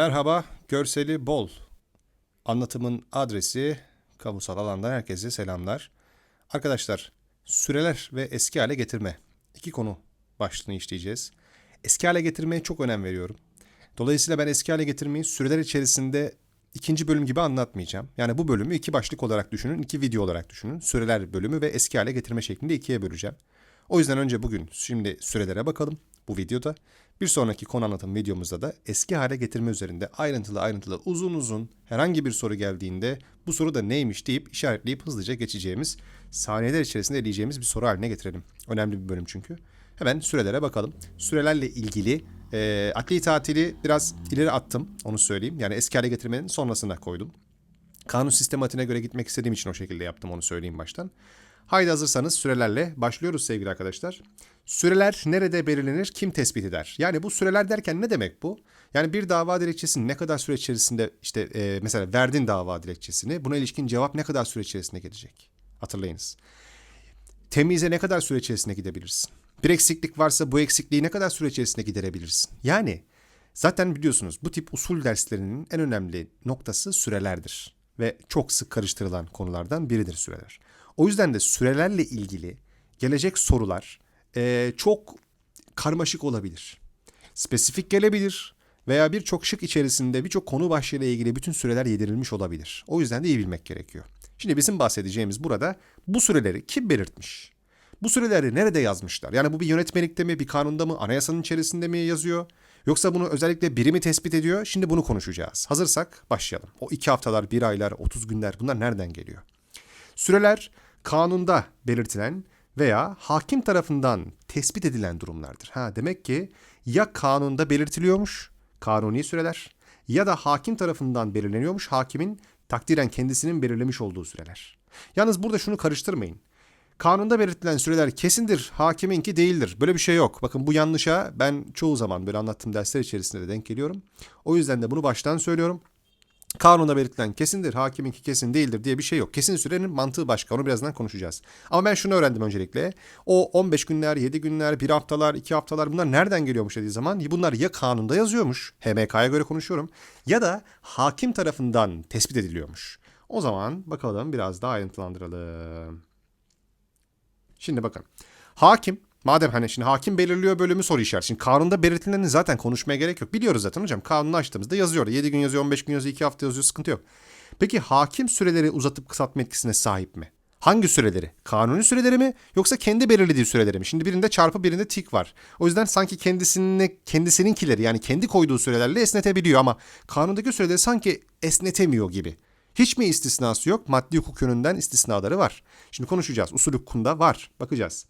Merhaba, görseli bol. Anlatımın adresi kamusal alandan herkese selamlar. Arkadaşlar, süreler ve eski hale getirme. iki konu başlığını işleyeceğiz. Eski hale getirmeye çok önem veriyorum. Dolayısıyla ben eski hale getirmeyi süreler içerisinde ikinci bölüm gibi anlatmayacağım. Yani bu bölümü iki başlık olarak düşünün, iki video olarak düşünün. Süreler bölümü ve eski hale getirme şeklinde ikiye böleceğim. O yüzden önce bugün şimdi sürelere bakalım bu videoda. Bir sonraki konu anlatım videomuzda da eski hale getirme üzerinde ayrıntılı ayrıntılı uzun uzun herhangi bir soru geldiğinde bu soru da neymiş deyip işaretleyip hızlıca geçeceğimiz saniyeler içerisinde eleyeceğimiz bir soru haline getirelim. Önemli bir bölüm çünkü. Hemen sürelere bakalım. Sürelerle ilgili e, adli tatili biraz ileri attım onu söyleyeyim. Yani eski hale getirmenin sonrasına koydum. Kanun sistematiğine göre gitmek istediğim için o şekilde yaptım onu söyleyeyim baştan. Haydi hazırsanız sürelerle başlıyoruz sevgili arkadaşlar. Süreler nerede belirlenir, kim tespit eder? Yani bu süreler derken ne demek bu? Yani bir dava dilekçesini ne kadar süre içerisinde işte e, mesela verdin dava dilekçesini buna ilişkin cevap ne kadar süre içerisinde gelecek? Hatırlayınız. Temize ne kadar süre içerisinde gidebilirsin? Bir eksiklik varsa bu eksikliği ne kadar süre içerisinde giderebilirsin? Yani zaten biliyorsunuz bu tip usul derslerinin en önemli noktası sürelerdir. Ve çok sık karıştırılan konulardan biridir süreler. O yüzden de sürelerle ilgili gelecek sorular e, çok karmaşık olabilir. Spesifik gelebilir veya birçok şık içerisinde birçok konu başlığıyla ilgili bütün süreler yedirilmiş olabilir. O yüzden de iyi bilmek gerekiyor. Şimdi bizim bahsedeceğimiz burada bu süreleri kim belirtmiş? Bu süreleri nerede yazmışlar? Yani bu bir yönetmelikte mi, bir kanunda mı, anayasanın içerisinde mi yazıyor? Yoksa bunu özellikle biri mi tespit ediyor? Şimdi bunu konuşacağız. Hazırsak başlayalım. O iki haftalar, bir aylar, 30 günler bunlar nereden geliyor? Süreler kanunda belirtilen veya hakim tarafından tespit edilen durumlardır. Ha demek ki ya kanunda belirtiliyormuş kanuni süreler ya da hakim tarafından belirleniyormuş hakimin takdiren kendisinin belirlemiş olduğu süreler. Yalnız burada şunu karıştırmayın. Kanunda belirtilen süreler kesindir, hakiminki değildir. Böyle bir şey yok. Bakın bu yanlışa ben çoğu zaman böyle anlattığım dersler içerisinde de denk geliyorum. O yüzden de bunu baştan söylüyorum. Kanunda belirtilen kesindir, hakiminki kesin değildir diye bir şey yok. Kesin sürenin mantığı başka. Onu birazdan konuşacağız. Ama ben şunu öğrendim öncelikle. O 15 günler, 7 günler, 1 haftalar, 2 haftalar bunlar nereden geliyormuş dediği zaman bunlar ya kanunda yazıyormuş, HMK'ya göre konuşuyorum, ya da hakim tarafından tespit ediliyormuş. O zaman bakalım biraz daha ayrıntılandıralım. Şimdi bakın. Hakim Madem hani şimdi hakim belirliyor bölümü soru işareti. Şimdi kanunda belirtilerini zaten konuşmaya gerek yok. Biliyoruz zaten hocam. Kanunu açtığımızda yazıyor. 7 gün yazıyor, 15 gün yazıyor, 2 hafta yazıyor. Sıkıntı yok. Peki hakim süreleri uzatıp kısaltma etkisine sahip mi? Hangi süreleri? Kanuni süreleri mi yoksa kendi belirlediği süreleri mi? Şimdi birinde çarpı birinde tik var. O yüzden sanki kendisine kendisininkileri yani kendi koyduğu sürelerle esnetebiliyor ama kanundaki süreleri sanki esnetemiyor gibi. Hiç mi istisnası yok? Maddi hukuk yönünden istisnaları var. Şimdi konuşacağız. Usul hukukunda var. Bakacağız.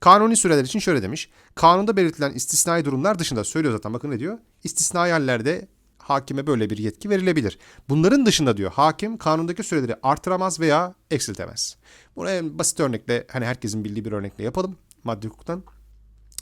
Kanuni süreler için şöyle demiş. Kanunda belirtilen istisnai durumlar dışında söylüyor zaten bakın ne diyor. İstisnai hallerde hakime böyle bir yetki verilebilir. Bunların dışında diyor hakim kanundaki süreleri artıramaz veya eksiltemez. Bunu en basit örnekle hani herkesin bildiği bir örnekle yapalım maddi hukuktan.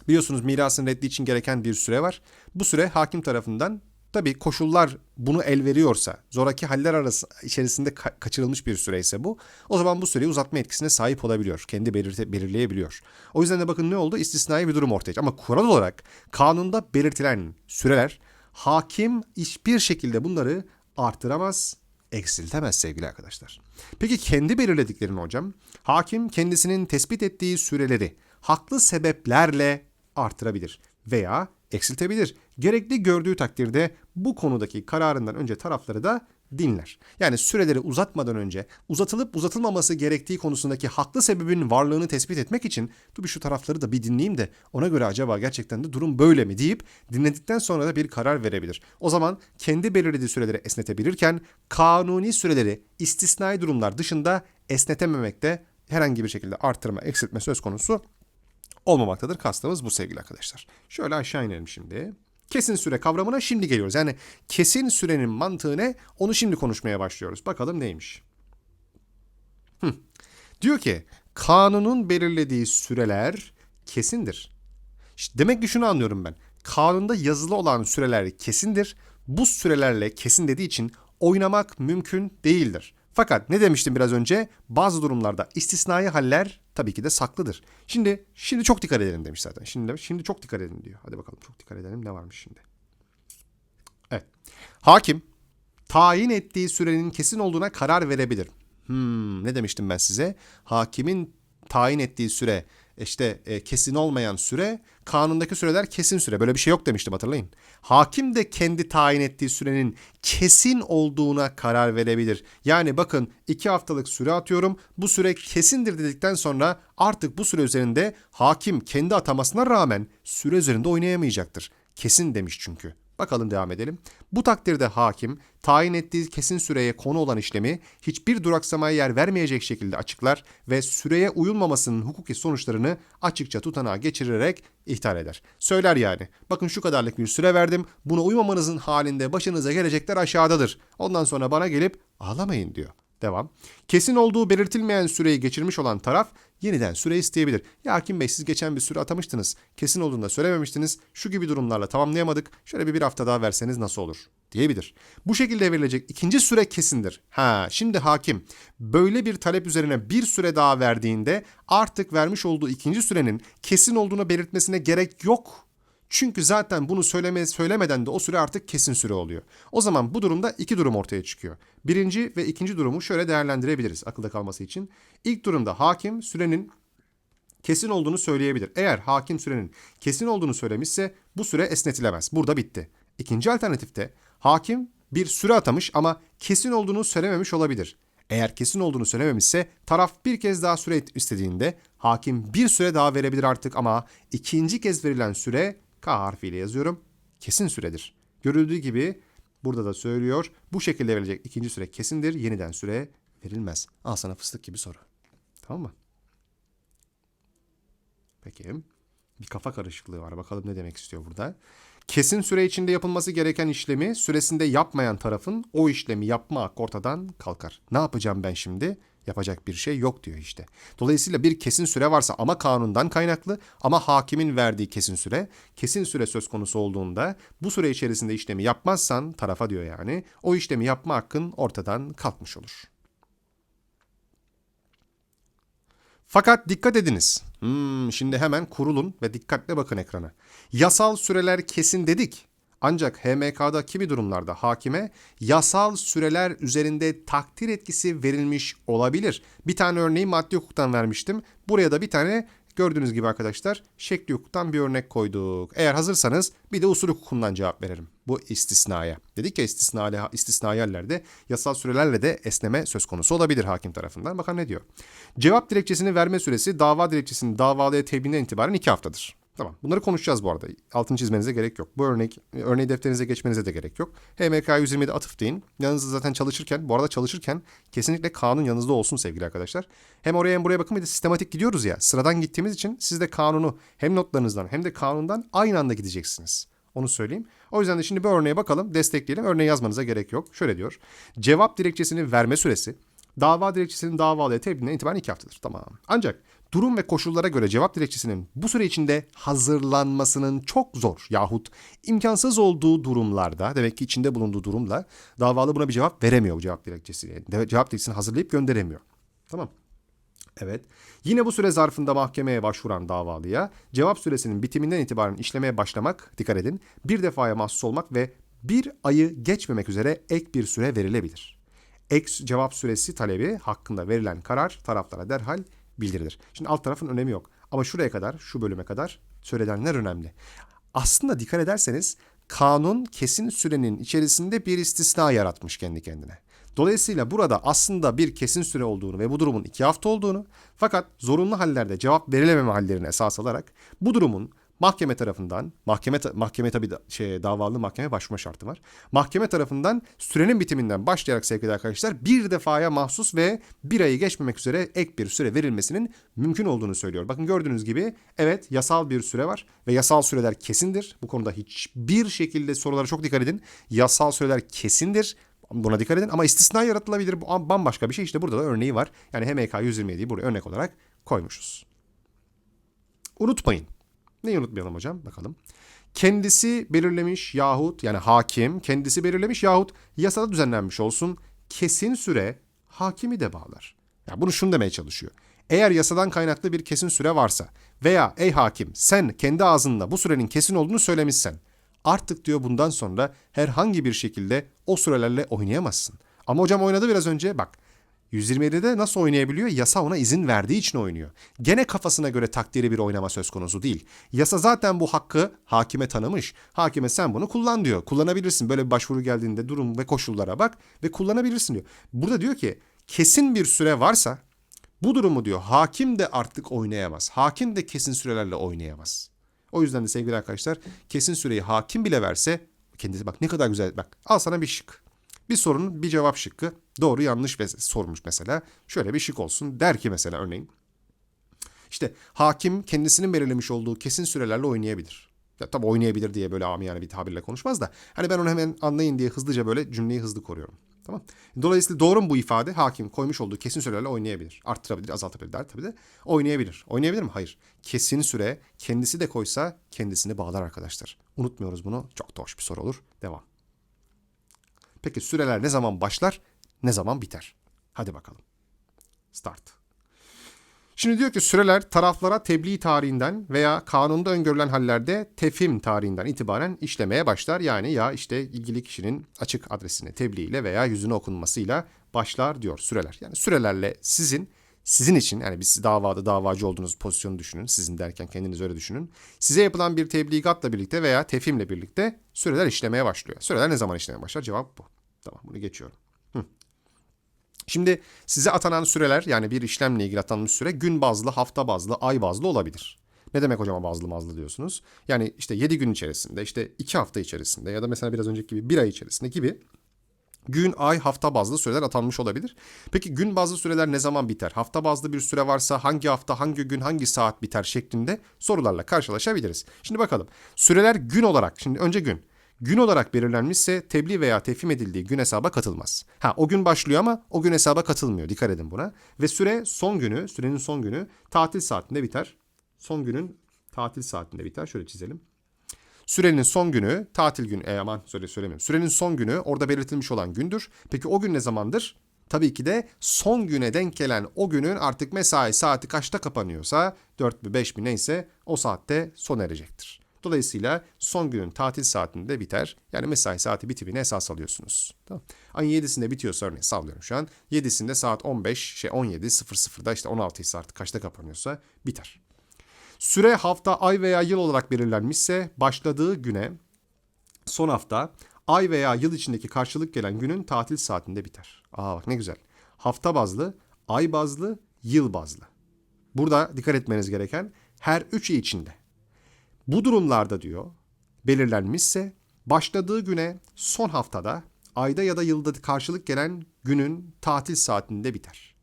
Biliyorsunuz mirasın reddi için gereken bir süre var. Bu süre hakim tarafından Tabii koşullar bunu el veriyorsa, zoraki haller arası içerisinde ka- kaçırılmış bir süreyse bu, o zaman bu süreyi uzatma etkisine sahip olabiliyor. Kendi belirte, belirleyebiliyor. O yüzden de bakın ne oldu? İstisnai bir durum ortaya. Ama kural olarak kanunda belirtilen süreler hakim hiçbir şekilde bunları artıramaz, eksiltemez sevgili arkadaşlar. Peki kendi belirlediklerini hocam, hakim kendisinin tespit ettiği süreleri haklı sebeplerle artırabilir veya eksiltebilir. Gerekli gördüğü takdirde bu konudaki kararından önce tarafları da dinler. Yani süreleri uzatmadan önce uzatılıp uzatılmaması gerektiği konusundaki haklı sebebin varlığını tespit etmek için dur bir şu tarafları da bir dinleyeyim de ona göre acaba gerçekten de durum böyle mi deyip dinledikten sonra da bir karar verebilir. O zaman kendi belirlediği süreleri esnetebilirken kanuni süreleri istisnai durumlar dışında esnetememekte herhangi bir şekilde artırma, eksiltme söz konusu olmamaktadır. Kastımız bu sevgili arkadaşlar. Şöyle aşağı inelim şimdi. Kesin süre kavramına şimdi geliyoruz. Yani kesin sürenin mantığı ne? Onu şimdi konuşmaya başlıyoruz. Bakalım neymiş? Hı. Diyor ki kanunun belirlediği süreler kesindir. İşte demek ki şunu anlıyorum ben. Kanunda yazılı olan süreler kesindir. Bu sürelerle kesin dediği için oynamak mümkün değildir. Fakat ne demiştim biraz önce? Bazı durumlarda istisnai haller tabii ki de saklıdır. Şimdi şimdi çok dikkat edelim demiş zaten. Şimdi şimdi çok dikkat edin diyor. Hadi bakalım çok dikkat edelim ne varmış şimdi. Evet. Hakim tayin ettiği sürenin kesin olduğuna karar verebilir. Hmm, ne demiştim ben size? Hakimin tayin ettiği süre işte e, kesin olmayan süre, kanundaki süreler kesin süre. Böyle bir şey yok demiştim hatırlayın. Hakim de kendi tayin ettiği sürenin kesin olduğuna karar verebilir. Yani bakın iki haftalık süre atıyorum. Bu süre kesindir dedikten sonra artık bu süre üzerinde hakim kendi atamasına rağmen süre üzerinde oynayamayacaktır. Kesin demiş çünkü. Bakalım devam edelim. Bu takdirde hakim tayin ettiği kesin süreye konu olan işlemi hiçbir duraksamaya yer vermeyecek şekilde açıklar ve süreye uyulmamasının hukuki sonuçlarını açıkça tutanağa geçirerek ihtar eder. Söyler yani. Bakın şu kadarlık bir süre verdim. Buna uymamanızın halinde başınıza gelecekler aşağıdadır. Ondan sonra bana gelip ağlamayın diyor. Devam. Kesin olduğu belirtilmeyen süreyi geçirmiş olan taraf yeniden süre isteyebilir. Ya Hakim Bey siz geçen bir süre atamıştınız. Kesin olduğunu da söylememiştiniz. Şu gibi durumlarla tamamlayamadık. Şöyle bir bir hafta daha verseniz nasıl olur? diyebilir. Bu şekilde verilecek ikinci süre kesindir. Ha, şimdi hakim böyle bir talep üzerine bir süre daha verdiğinde artık vermiş olduğu ikinci sürenin kesin olduğunu belirtmesine gerek yok. Çünkü zaten bunu söyleme, söylemeden de o süre artık kesin süre oluyor. O zaman bu durumda iki durum ortaya çıkıyor. Birinci ve ikinci durumu şöyle değerlendirebiliriz akılda kalması için. İlk durumda hakim sürenin kesin olduğunu söyleyebilir. Eğer hakim sürenin kesin olduğunu söylemişse bu süre esnetilemez. Burada bitti. İkinci alternatifte hakim bir süre atamış ama kesin olduğunu söylememiş olabilir. Eğer kesin olduğunu söylememişse taraf bir kez daha süre istediğinde hakim bir süre daha verebilir artık ama ikinci kez verilen süre K harfiyle yazıyorum kesin süredir. Görüldüğü gibi burada da söylüyor bu şekilde verilecek ikinci süre kesindir yeniden süre verilmez. Al sana fıstık gibi soru. Tamam mı? Peki. Bir kafa karışıklığı var. Bakalım ne demek istiyor burada. Kesin süre içinde yapılması gereken işlemi süresinde yapmayan tarafın o işlemi yapma hakkı ortadan kalkar. Ne yapacağım ben şimdi? Yapacak bir şey yok diyor işte. Dolayısıyla bir kesin süre varsa ama kanundan kaynaklı ama hakimin verdiği kesin süre, kesin süre söz konusu olduğunda bu süre içerisinde işlemi yapmazsan tarafa diyor yani o işlemi yapma hakkın ortadan kalkmış olur. Fakat dikkat ediniz. Hmm, şimdi hemen kurulun ve dikkatle bakın ekrana. Yasal süreler kesin dedik. Ancak HMK'da kimi durumlarda hakime yasal süreler üzerinde takdir etkisi verilmiş olabilir. Bir tane örneği maddi hukuktan vermiştim. Buraya da bir tane gördüğünüz gibi arkadaşlar şekli hukuktan bir örnek koyduk. Eğer hazırsanız bir de usul hukukundan cevap verelim bu istisnaya. Dedik ya istisnai, istisnai yerlerde yasal sürelerle de esneme söz konusu olabilir hakim tarafından. Bakın ne diyor. Cevap dilekçesini verme süresi dava dilekçesinin davalıya tebliğinden itibaren iki haftadır. Tamam. Bunları konuşacağız bu arada. Altını çizmenize gerek yok. Bu örnek örneği defterinize geçmenize de gerek yok. HMK 127 atıf deyin. Yanınızda zaten çalışırken, bu arada çalışırken kesinlikle kanun yanınızda olsun sevgili arkadaşlar. Hem oraya hem buraya bakın bir de sistematik gidiyoruz ya. Sıradan gittiğimiz için siz de kanunu hem notlarınızdan hem de kanundan aynı anda gideceksiniz. Onu söyleyeyim. O yüzden de şimdi bir örneğe bakalım, destekleyelim. Örneği yazmanıza gerek yok. Şöyle diyor. Cevap dilekçesinin verme süresi dava dilekçesinin davalıya tebliğinden itibaren iki haftadır. Tamam. Ancak durum ve koşullara göre cevap dilekçesinin bu süre içinde hazırlanmasının çok zor yahut imkansız olduğu durumlarda demek ki içinde bulunduğu durumla davalı buna bir cevap veremiyor bu cevap dilekçesi. Cevap dilekçesini hazırlayıp gönderemiyor. Tamam. Evet. Yine bu süre zarfında mahkemeye başvuran davalıya cevap süresinin bitiminden itibaren işlemeye başlamak, dikkat edin, bir defaya mahsus olmak ve bir ayı geçmemek üzere ek bir süre verilebilir. Ek cevap süresi talebi hakkında verilen karar taraflara derhal bildirilir. Şimdi alt tarafın önemi yok. Ama şuraya kadar, şu bölüme kadar söylenenler önemli. Aslında dikkat ederseniz kanun kesin sürenin içerisinde bir istisna yaratmış kendi kendine. Dolayısıyla burada aslında bir kesin süre olduğunu ve bu durumun iki hafta olduğunu fakat zorunlu hallerde cevap verilememe hallerini esas alarak bu durumun mahkeme tarafından mahkeme mahkeme tabii şey davalı mahkeme başvurma şartı var. Mahkeme tarafından sürenin bitiminden başlayarak sevgili arkadaşlar bir defaya mahsus ve bir ayı geçmemek üzere ek bir süre verilmesinin mümkün olduğunu söylüyor. Bakın gördüğünüz gibi evet yasal bir süre var ve yasal süreler kesindir. Bu konuda hiçbir şekilde sorulara çok dikkat edin. Yasal süreler kesindir. Buna dikkat edin ama istisna yaratılabilir. Bu bambaşka bir şey. İşte burada da örneği var. Yani HMK 127'yi buraya örnek olarak koymuşuz. Unutmayın. Neyi unutmayalım hocam? Bakalım. Kendisi belirlemiş yahut yani hakim kendisi belirlemiş yahut yasada düzenlenmiş olsun kesin süre hakimi de bağlar. Yani bunu şunu demeye çalışıyor. Eğer yasadan kaynaklı bir kesin süre varsa veya ey hakim sen kendi ağzında bu sürenin kesin olduğunu söylemişsen Artık diyor bundan sonra herhangi bir şekilde o sürelerle oynayamazsın. Ama hocam oynadı biraz önce bak 127'de nasıl oynayabiliyor? Yasa ona izin verdiği için oynuyor. Gene kafasına göre takdiri bir oynama söz konusu değil. Yasa zaten bu hakkı hakime tanımış. Hakime sen bunu kullan diyor. Kullanabilirsin. Böyle bir başvuru geldiğinde durum ve koşullara bak ve kullanabilirsin diyor. Burada diyor ki kesin bir süre varsa bu durumu diyor hakim de artık oynayamaz. Hakim de kesin sürelerle oynayamaz. O yüzden de sevgili arkadaşlar kesin süreyi hakim bile verse kendisi bak ne kadar güzel bak al sana bir şık. Bir sorunun bir cevap şıkkı doğru yanlış ve sormuş mesela. Şöyle bir şık olsun der ki mesela örneğin. İşte hakim kendisinin belirlemiş olduğu kesin sürelerle oynayabilir. Ya tabii oynayabilir diye böyle amiyane bir tabirle konuşmaz da. Hani ben onu hemen anlayın diye hızlıca böyle cümleyi hızlı koruyorum. Tamam. Dolayısıyla doğru mu bu ifade? Hakim koymuş olduğu kesin sürelerle oynayabilir. Arttırabilir, azaltabilir der tabii de. Oynayabilir. Oynayabilir mi? Hayır. Kesin süre kendisi de koysa kendisini bağlar arkadaşlar. Unutmuyoruz bunu. Çok da hoş bir soru olur. Devam. Peki süreler ne zaman başlar, ne zaman biter? Hadi bakalım. Start. Şimdi diyor ki süreler taraflara tebliğ tarihinden veya kanunda öngörülen hallerde tefhim tarihinden itibaren işlemeye başlar. Yani ya işte ilgili kişinin açık adresine tebliğiyle veya yüzüne okunmasıyla başlar diyor süreler. Yani sürelerle sizin sizin için yani biz davada davacı olduğunuz pozisyonu düşünün. Sizin derken kendiniz öyle düşünün. Size yapılan bir tebligatla birlikte veya tefhimle birlikte süreler işlemeye başlıyor. Süreler ne zaman işlemeye başlar? Cevap bu. Tamam bunu geçiyorum. Hı. Şimdi size atanan süreler yani bir işlemle ilgili atanmış süre gün bazlı, hafta bazlı, ay bazlı olabilir. Ne demek hocam bazlı bazlı diyorsunuz? Yani işte 7 gün içerisinde, işte 2 hafta içerisinde ya da mesela biraz önceki gibi 1 ay içerisinde gibi gün, ay, hafta bazlı süreler atanmış olabilir. Peki gün bazlı süreler ne zaman biter? Hafta bazlı bir süre varsa hangi hafta, hangi gün, hangi saat biter şeklinde sorularla karşılaşabiliriz. Şimdi bakalım. Süreler gün olarak, şimdi önce gün. Gün olarak belirlenmişse tebliğ veya tefhim edildiği gün hesaba katılmaz. Ha o gün başlıyor ama o gün hesaba katılmıyor. Dikkat edin buna. Ve süre son günü, sürenin son günü tatil saatinde biter. Son günün tatil saatinde biter. Şöyle çizelim. Sürenin son günü tatil günü, e, aman söyle söylemiyorum. Sürenin son günü orada belirtilmiş olan gündür. Peki o gün ne zamandır? Tabii ki de son güne denk gelen o günün artık mesai saati kaçta kapanıyorsa 4 mü 5 mi neyse o saatte sona erecektir. Dolayısıyla son günün tatil saatinde biter. Yani mesai saati bitimini esas alıyorsunuz. Tamam. Ayın 7'sinde bitiyorsa örneğin sallıyorum şu an. 7'sinde saat 15, şey 17.00'da işte 16 ise artık kaçta kapanıyorsa biter. Süre hafta, ay veya yıl olarak belirlenmişse başladığı güne son hafta, ay veya yıl içindeki karşılık gelen günün tatil saatinde biter. Aa bak ne güzel. Hafta bazlı, ay bazlı, yıl bazlı. Burada dikkat etmeniz gereken her üçü içinde. Bu durumlarda diyor belirlenmişse başladığı güne son haftada, ayda ya da yılda karşılık gelen günün tatil saatinde biter.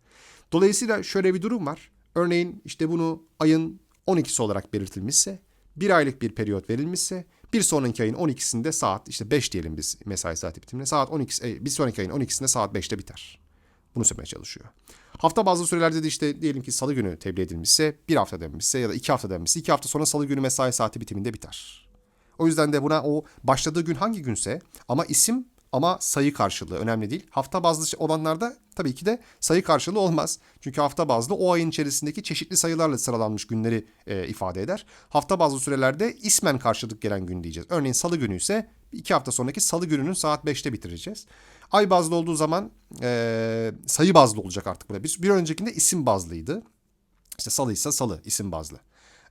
Dolayısıyla şöyle bir durum var. Örneğin işte bunu ayın 12'si olarak belirtilmişse, bir aylık bir periyot verilmişse, bir sonraki ayın 12'sinde saat işte 5 diyelim biz mesai saati bitimine. Saat 12 e, bir sonraki ayın 12'sinde saat 5'te biter. Bunu söylemeye çalışıyor. Hafta bazı sürelerde de işte diyelim ki salı günü tebliğ edilmişse, bir hafta denmişse ya da iki hafta denmişse, iki hafta sonra salı günü mesai saati bitiminde biter. O yüzden de buna o başladığı gün hangi günse ama isim ama sayı karşılığı önemli değil. Hafta bazlı olanlarda tabii ki de sayı karşılığı olmaz. Çünkü hafta bazlı o ayın içerisindeki çeşitli sayılarla sıralanmış günleri e, ifade eder. Hafta bazlı sürelerde ismen karşılık gelen gün diyeceğiz. Örneğin salı günü ise iki hafta sonraki salı gününün saat 5'te bitireceğiz. Ay bazlı olduğu zaman e, sayı bazlı olacak artık burada. Bir, bir öncekinde isim bazlıydı. İşte salı ise salı isim bazlı.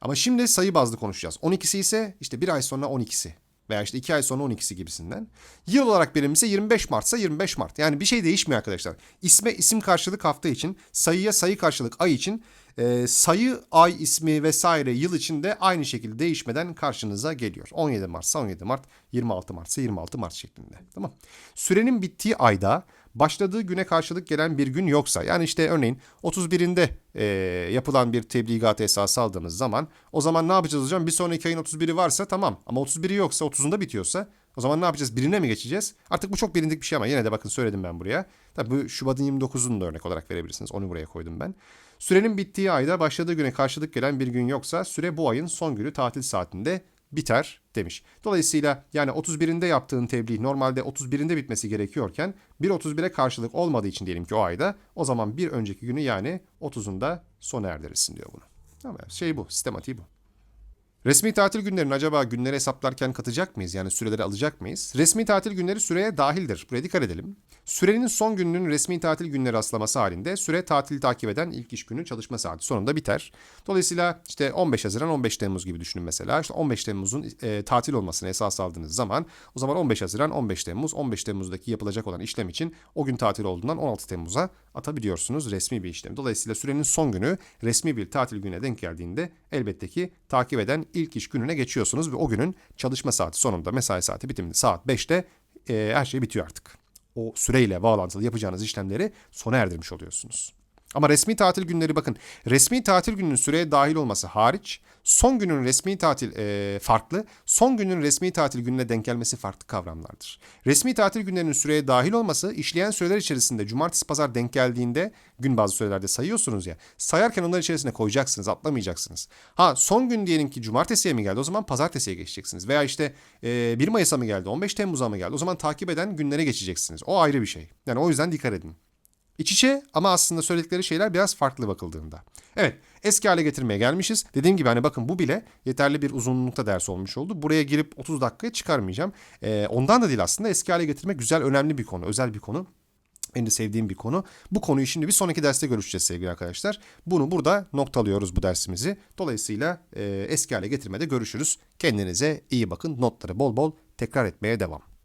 Ama şimdi sayı bazlı konuşacağız. 12'si ise işte bir ay sonra 12'si veya işte iki ay sonra 12'si gibisinden. Yıl olarak birimse 25 Mart'sa 25 Mart. Yani bir şey değişmiyor arkadaşlar. İsme isim karşılık hafta için, sayıya sayı karşılık ay için, e, sayı, ay ismi vesaire yıl içinde aynı şekilde değişmeden karşınıza geliyor. 17 Mart'sa 17 Mart, 26 Mart'sa 26 Mart şeklinde. Tamam. Sürenin bittiği ayda başladığı güne karşılık gelen bir gün yoksa yani işte örneğin 31'inde e, yapılan bir tebligat esası aldığımız zaman o zaman ne yapacağız hocam? Bir sonraki ayın 31'i varsa tamam ama 31'i yoksa 30'unda bitiyorsa o zaman ne yapacağız? Birine mi geçeceğiz? Artık bu çok bilindik bir şey ama yine de bakın söyledim ben buraya. Tabii bu Şubat'ın 29'unu da örnek olarak verebilirsiniz. Onu buraya koydum ben. Sürenin bittiği ayda başladığı güne karşılık gelen bir gün yoksa süre bu ayın son günü tatil saatinde biter demiş. Dolayısıyla yani 31'inde yaptığın tebliğ normalde 31'inde bitmesi gerekiyorken 1.31'e karşılık olmadığı için diyelim ki o ayda o zaman bir önceki günü yani 30'unda sona erdirirsin diyor bunu. Ama şey bu, sistematiği bu. Resmi tatil günlerini acaba günleri hesaplarken katacak mıyız? Yani süreleri alacak mıyız? Resmi tatil günleri süreye dahildir. Buraya dikkat edelim. Sürenin son gününün resmi tatil günleri rastlaması halinde süre tatili takip eden ilk iş günü çalışma saati sonunda biter. Dolayısıyla işte 15 Haziran 15 Temmuz gibi düşünün mesela. İşte 15 Temmuz'un e, tatil olmasını esas aldığınız zaman o zaman 15 Haziran 15 Temmuz 15 Temmuz'daki yapılacak olan işlem için o gün tatil olduğundan 16 Temmuz'a atabiliyorsunuz resmi bir işlem. Dolayısıyla sürenin son günü resmi bir tatil gününe denk geldiğinde elbette ki takip eden ilk iş gününe geçiyorsunuz ve o günün çalışma saati sonunda mesai saati bitiminde saat 5'te e, her şey bitiyor artık. O süreyle bağlantılı yapacağınız işlemleri sona erdirmiş oluyorsunuz. Ama resmi tatil günleri bakın resmi tatil gününün süreye dahil olması hariç son günün resmi tatil e, farklı, son günün resmi tatil gününe denk gelmesi farklı kavramlardır. Resmi tatil günlerinin süreye dahil olması işleyen süreler içerisinde cumartesi pazar denk geldiğinde gün bazı sürelerde sayıyorsunuz ya sayarken onların içerisine koyacaksınız atlamayacaksınız. Ha son gün diyelim ki cumartesiye mi geldi o zaman pazartesiye geçeceksiniz. Veya işte e, 1 Mayıs'a mı geldi 15 Temmuz'a mı geldi o zaman takip eden günlere geçeceksiniz. O ayrı bir şey. Yani o yüzden dikkat edin. İç içe ama aslında söyledikleri şeyler biraz farklı bakıldığında. Evet eski hale getirmeye gelmişiz. Dediğim gibi hani bakın bu bile yeterli bir uzunlukta ders olmuş oldu. Buraya girip 30 dakikaya çıkarmayacağım. Ee, ondan da değil aslında eski hale getirmek güzel önemli bir konu. Özel bir konu. Benim de sevdiğim bir konu. Bu konuyu şimdi bir sonraki derste görüşeceğiz sevgili arkadaşlar. Bunu burada noktalıyoruz bu dersimizi. Dolayısıyla e, eski hale getirmede görüşürüz. Kendinize iyi bakın. Notları bol bol tekrar etmeye devam.